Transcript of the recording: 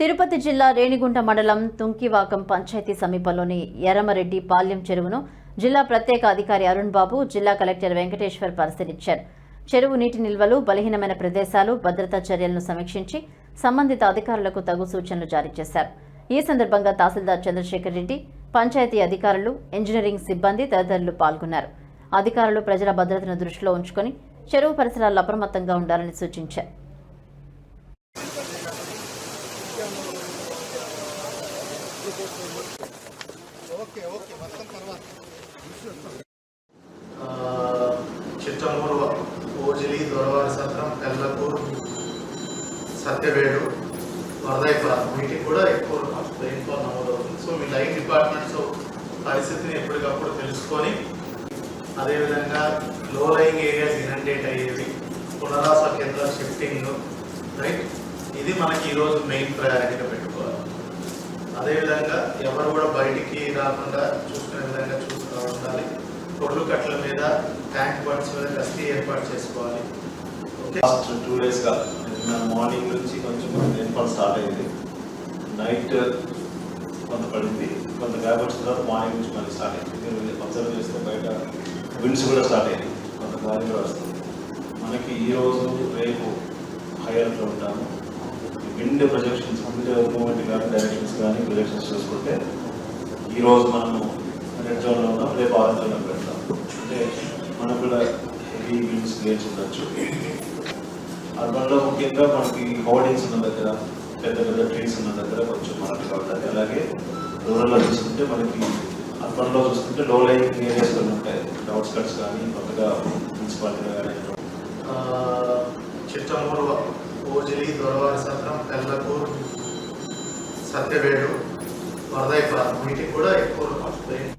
తిరుపతి జిల్లా రేణిగుంట మండలం తుంకివాకం పంచాయతీ సమీపంలోని ఎర్రమరెడ్డి పాల్యం చెరువును జిల్లా ప్రత్యేక అధికారి అరుణ్ బాబు జిల్లా కలెక్టర్ వెంకటేశ్వర్ పరిశీలించారు. చెరువు నీటి నిల్వలు బలహీనమైన ప్రదేశాలు భద్రతా చర్యలను సమీక్షించి సంబంధిత అధికారులకు తగు సూచనలు జారీ చేశారు. ఈ సందర్భంగా తహసీల్దార్ చంద్రశేఖర్ రెడ్డి పంచాయతీ అధికారులు ఇంజనీరింగ్ సిబ్బంది తదితరులు పాల్గొన్నారు. అధికారులు ప్రజల భద్రతను దృష్టిలో ఉంచుకొని చెరువు పరిసరాల్లో అప్రమత్తంగా ఉండాలని సూచించారు. చిట్టమూరు ఓజిలి దొరవారి సత్రం పెల్లపూర్ సత్యవేడు వరదైపుర వీటికి కూడా ఎక్కువ రెయిన్ఫాల్ నమోదవుతుంది సో మీ లైన్ డిపార్ట్మెంట్స్ పరిస్థితిని ఎప్పటికప్పుడు తెలుసుకొని అదేవిధంగా లో లయింగ్ ఏరియాస్ ఇనండేట్ అయ్యేవి పునరాస కేంద్రాల షిఫ్టింగ్ రైట్ ఇది మనకి ఈరోజు మెయిన్ ప్రయారిటీగా పెట్టుకోవాలి. అదేవిధంగా ఎవరు కూడా బయటికి రాకుండా చూసుకునే విధంగా చూసుకుని ఉండాలి. కొడ్లు కట్ల మీద ట్యాంక్ బండ్స్ మీద గస్తీ ఏర్పాటు చేసుకోవాలి. లాస్ట్ టూ డేస్గా నిన్న మార్నింగ్ నుంచి కొంచెం రెయిన్ఫాల్ స్టార్ట్ అయింది. నైట్ కొంత పడింది. కొంత గ్యాప్ వచ్చిన తర్వాత మార్నింగ్ నుంచి మళ్ళీ స్టార్ట్ అయింది. మీరు అబ్జర్వ్ చేస్తే బయట విండ్స్ కూడా స్టార్ట్ అయింది కొంత గాలి కూడా వస్తుంది. మనకి ఈ రోజు రేపు హైయర్లో ఉంటాము. విండ్ ప్రొజెక్షన్స్ మూమెంట్ కానీ డైరెక్షన్స్ కానీ ప్రొజెక్షన్స్ చూసుకుంటే ఈ రోజు మనము రెడ్ జోన్లో ఉన్నాం రేపు ఆరెంజ్ జోన్లో పెడతాం. అంటే మనకు కూడా హెవీ విండ్స్ గేట్స్ ఉండొచ్చు. అర్బన్లో ముఖ్యంగా మనకి హోర్డింగ్స్ ఉన్న దగ్గర పెద్ద పెద్ద ట్రీస్ ఉన్న దగ్గర కొంచెం మనకి కావాలి అలాగే రూరల్లో చూసుకుంటే మనకి అర్బన్లో చూసుకుంటే లో లైన్ ఏరియాస్ కొన్ని ఉంటాయి. అవుట్ స్కట్స్ కానీ కొత్తగా మున్సిపాలిటీ కానీ. ఆ, చిట్టమూరు ఓజిలి దొరవారి సత్రం పెల్లపూర్ సత్యవేడు వరదైపుర వీటికి కూడా ఎక్కువ రెయిన్